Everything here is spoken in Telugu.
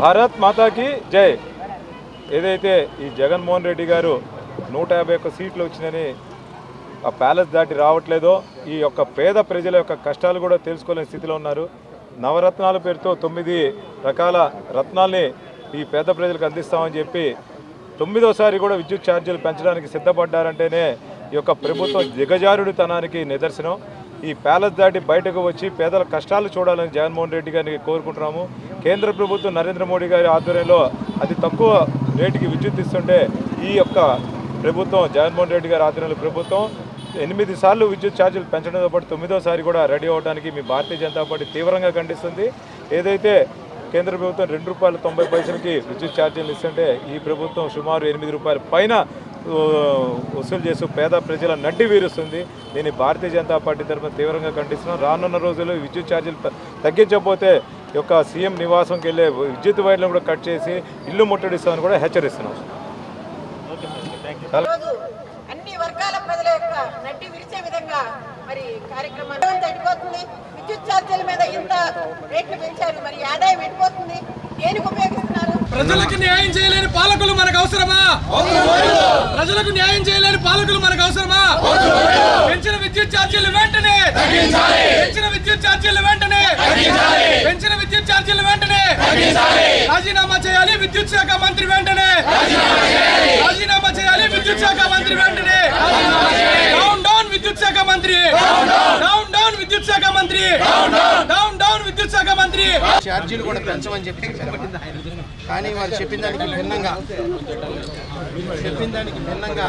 భారత్ మాతాకి జై. ఏదైతే ఈ జగన్మోహన్ రెడ్డి గారు నూట యాభై ఒక్క సీట్లు వచ్చినని ఆ ప్యాలెస్ దాటి రావట్లేదో ఈ యొక్క పేద ప్రజల యొక్క కష్టాలు కూడా తెలుసుకోలేని స్థితిలో ఉన్నారు. నవరత్నాల పేరుతో తొమ్మిది రకాల రత్నాల్ని ఈ పేద ప్రజలకు అందిస్తామని చెప్పి తొమ్మిదోసారి కూడా విద్యుత్ ఛార్జీలు పెంచడానికి సిద్ధపడ్డారంటేనే ఈ యొక్క ప్రభుత్వం దిగజారుడితనానికి నిదర్శనం. ఈ ప్యాలెస్ దాటి బయటకు వచ్చి పేదల కష్టాలు చూడాలని జగన్మోహన్ రెడ్డి గారిని కోరుకుంటున్నాము. కేంద్ర ప్రభుత్వం నరేంద్ర మోడీ గారి ఆధ్వర్యంలో అతి తక్కువ రేటుకి విద్యుత్ ఇస్తుంటే ఈ యొక్క ప్రభుత్వం జగన్మోహన్ రెడ్డి గారి ఆధ్వర్యంలో ప్రభుత్వం ఎనిమిది సార్లు విద్యుత్ ఛార్జీలు పెంచడంతో పాటు తొమ్మిదోసారి కూడా రెడీ అవడానికి మీ భారతీయ జనతా పార్టీ తీవ్రంగా ఖండిస్తుంది. ఏదైతే కేంద్ర ప్రభుత్వం రెండు రూపాయల తొంభై పైసలకి విద్యుత్ ఛార్జీలు ఇస్తుంటే ఈ ప్రభుత్వం సుమారు ఎనిమిది రూపాయల పైన వసూలు చేస్తూ పేద ప్రజల నడ్డి వీరుస్తుంది. దీన్ని భారతీయ జనతా పార్టీ తరఫున తీవ్రంగా ఖండిస్తున్నాం. రానున్న రోజుల్లో విద్యుత్ ఛార్జీలు తగ్గించకపోతే యొక్క సీఎం నివాసంకి వెళ్ళే విద్యుత్ వైర్లను కూడా కట్ చేసి ఇల్లు ముట్టడిస్తామని కూడా హెచ్చరిస్తున్నాం. అన్ని వర్గాల ప్రజల యొక్క నడ్డి విరిచే విధంగా మరి కార్యక్రమాలు తగ్గిపోతుంది విద్యుత్ ఛార్జీల మీద ఇంత రేట్లు పెంచారు మరి ఆదాయం ఎడిపోతుంది దేనికి ఉపయోగిస్తున్నారు? ప్రజలకు న్యాయం చేయలేని పాలకులు మనకు అవసరమా? ప్రజలకు న్యాయం చేయలేని పాలకులు మనకు అవసరమా? పెంచిన విద్యుత్ ఛార్జీలు వెంటనే! పెంచిన విద్యుత్ ఛార్జీలు వెంటనే పెంచిన విద్యుత్ ఛార్జీలు వెంటనే రాజీనామా చేయాలి విద్యుత్ శాఖ మంత్రి వెంటనే. రాజీనామా చేయాలి విద్యుత్ శాఖ మంత్రి వెంటనే. డౌన్ డౌన్ విద్యుత్ శాఖ మంత్రి. డౌన్ డౌన్ విద్యుత్ శాఖ మంత్రి. డౌన్ డౌన్ విద్యుత్ శాఖ మంత్రి. ఛార్జీలు కూడా పెంచమని చెప్పి కానీ వారు చెప్పిన దానికి భిన్నంగా చెప్పిన దానికి భిన్నంగా